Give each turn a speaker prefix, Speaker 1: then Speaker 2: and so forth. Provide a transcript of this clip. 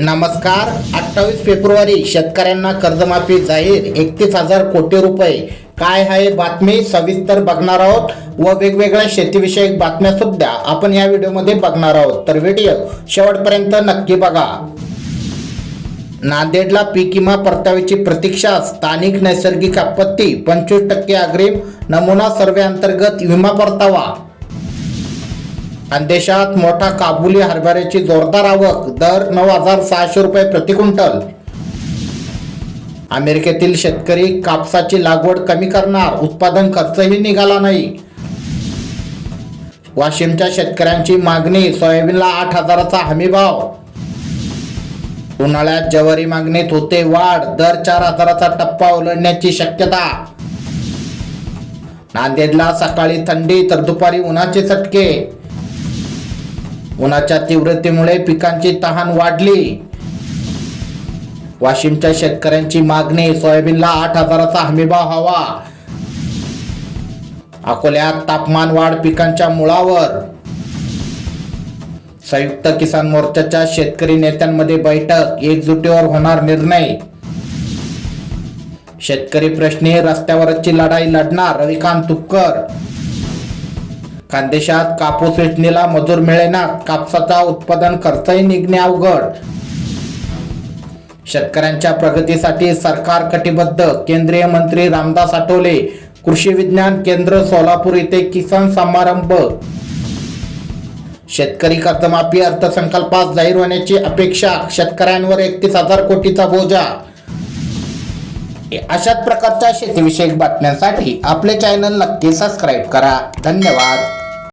Speaker 1: नमस्कार अठ्ठावीस फेब्रुवारी शेतकऱ्यांना कर्जमाफी जाहीर एकतीस हजार कोटी रुपये. काय आहे बातमी? सविस्तर बघणार आहोत व वेगवेगळ्या शेतीविषयक बातम्या सुद्धा आपण या व्हिडिओमध्ये बघणार आहोत. तर व्हिडिओ शेवटपर्यंत नक्की बघा. नांदेडला पीक विमा परताव्याची प्रतीक्षा स्थानिक नैसर्गिक आपत्ती पंचवीस टक्के अग्रिम नमुना सर्वे अंतर्गत विमा परतावा. देशात मोठा काबुली हरभऱ्याची जोरदार आवक दर नऊ हजार सहाशे रुपये प्रति क्विंटल. अमेरिकेतील शेतकरी कापसाची लागवड कमी करणार उत्पादन खर्चही निघाला नाही. वाशिमच्या शेतकऱ्यांची मागणी सोयाबीनला आठ हजाराचा हमीभाव उन्हाळ्यात जवारी मागणीत होते वाढ दर चार हजाराचा टप्पा ओलांडण्याची शक्यता. नांदेडला सकाळी थंडी तर दुपारी उन्हाचे चटके. उन्हाच्या तीव्रतेमुळे पिकांची तहान वाढली. वाशिमच्या शेतकऱ्यांची मागणी सोयाबीनला आठ हजाराचा हमीभाव हवा. अकोल्यात तापमान वाढ पिकांच्या मुळावर. संयुक्त किसान मोर्चाच्या शेतकरी नेत्यांमध्ये बैठक एकजुटीवर होणार निर्णय. शेतकरी प्रश्नी रस्त्यावरची लढाई लढणार रविकांत तुपकर. खानदेशात कापूस वेचणीला मजूर मिळेना कापसाचा उत्पादन खर्चही निघणे अवघड. शेतकऱ्यांच्या प्रगतीसाठी सरकार कटिबद्ध केंद्रीय मंत्री रामदास आठवले कृषी विज्ञान केंद्र सोलापूर येथे किसान समारंभ. शेतकरी कर्जमाफी अर्थसंकल्पात जाहीर होण्याची अपेक्षा शेतकऱ्यांवर एकतीस हजार कोटीचा बोजा. अशाच प्रकारच्या शेतीविषयक बातम्यांसाठी आपले चॅनल नक्की सबस्क्राईब करा. धन्यवाद.